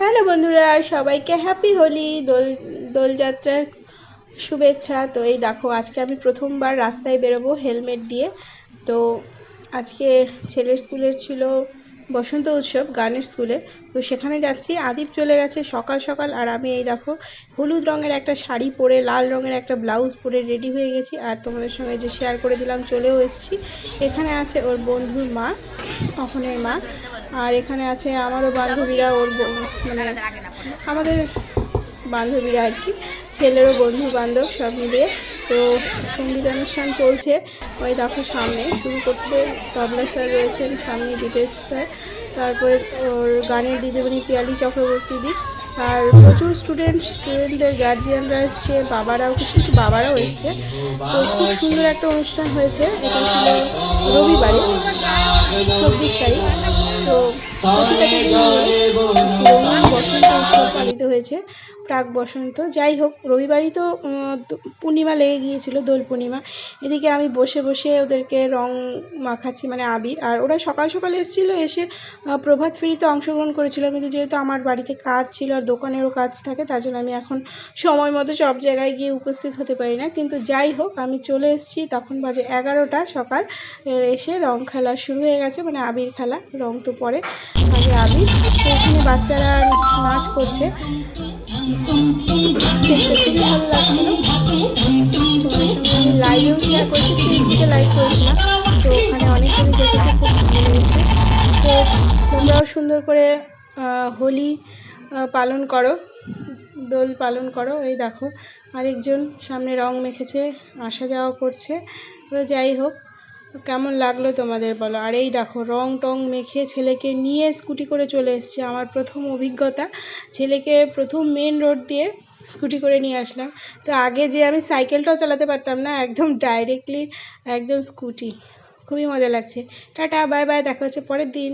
Hello বন্ধুরা, সবাইকে happy Holi Dol দোলযাত্রার শুভেচ্ছা। তো এই দেখো, আজকে আমি প্রথমবার রাস্তায় বেরোবো হেলমেট দিয়ে। তো আজকে ছেলের স্কুলের ছিল বসন্ত উৎসব, গানের স্কুলে। তো সেখানে যাচ্ছি, আদিপ চলে গেছে সকাল সকাল। আর আমি এই দেখো, হলুদ রঙের একটা শাড়ি পরে, লাল রঙের একটা ব্লাউজ পরে রেডি হয়ে গেছি। আর তোমাদের সঙ্গে যে শেয়ার করে দিলাম, চলেও এসেছি। এখানে আছে ওর বন্ধুর মা অখনের মা। আর এখানে আছে আমারও বান্ধবীরা, ওর মানে আমাদের বান্ধবীরা আর কি। ছেলেরও বন্ধু বান্ধব সব মিলিয়ে। তো সংগীত অনুষ্ঠান চলছে। ওই দেখো সামনে শুরু করছে। তবলা স্যার রয়েছেন, সামনে দীপেশ স্যার। তারপরে ওর গানের দিদিমণি পিয়ালি চক্রবর্তী দি। আর প্রচুর স্টুডেন্ট স্টুডেন্টদের গার্জিয়ানরা এসছে, বাবারাও কিছু কিছু বাবারাও এসছে। তো খুব সুন্দর একটা অনুষ্ঠান হয়েছে। এটা ছিল রবিবারে, চব্বিশ তারিখ। তো প্রতিটাকে নিয়ে রঙিন বসন্ত উৎসব হয়েছে প্রাক বসন্ত। যাই হোক, রবিবারই তো পূর্ণিমা লেগে গিয়েছিল, দোল পূর্ণিমা। এদিকে আমি বসে বসে ওদেরকে রং মাখাচ্ছি মানে আবির। আর ওরা সকাল সকাল এসেছিল, এসে প্রভাত ফেরিতে অংশগ্রহণ করেছিল। কিন্তু যেহেতু আমার বাড়িতে কাজ ছিল আর দোকানেরও কাজ থাকে, তার জন্য আমি এখন সময় মতো সব জায়গায় গিয়ে উপস্থিত হতে পারি না। কিন্তু যাই হোক, আমি চলে এসেছি, তখন বাজে এগারোটা সকাল। এসে রং খেলা শুরু হয়ে গেছে মানে আবির খেলা, রং তো পরে। আবির। এখানে বাচ্চারা নাচ করছে। লাইভ তো ওখানে খুব তোমরাও সুন্দর করে হোলি পালন করো, দোল পালন করো, এই দেখো, আরেকজন সামনে রং মেখেছে, আসা যাওয়া করছে যাই হোক কেমন লাগল তোমাদের বলো? আর এই দেখো, রং টং মেখে ছেলেকে নিয়ে স্কুটি করে চলে এসছে। আমার প্রথম অভিজ্ঞতা, ছেলেকে প্রথম মেন রোড দিয়ে স্কুটি করে নিয়ে আসলাম। তো আগে যে আমি সাইকেলটাও চালাতে পারতাম না, একদম ডাইরেক্টলি একদম স্কুটি। খুবই মজা লাগছে। টাটা বাই বাই দেখা হচ্ছে পরের দিন।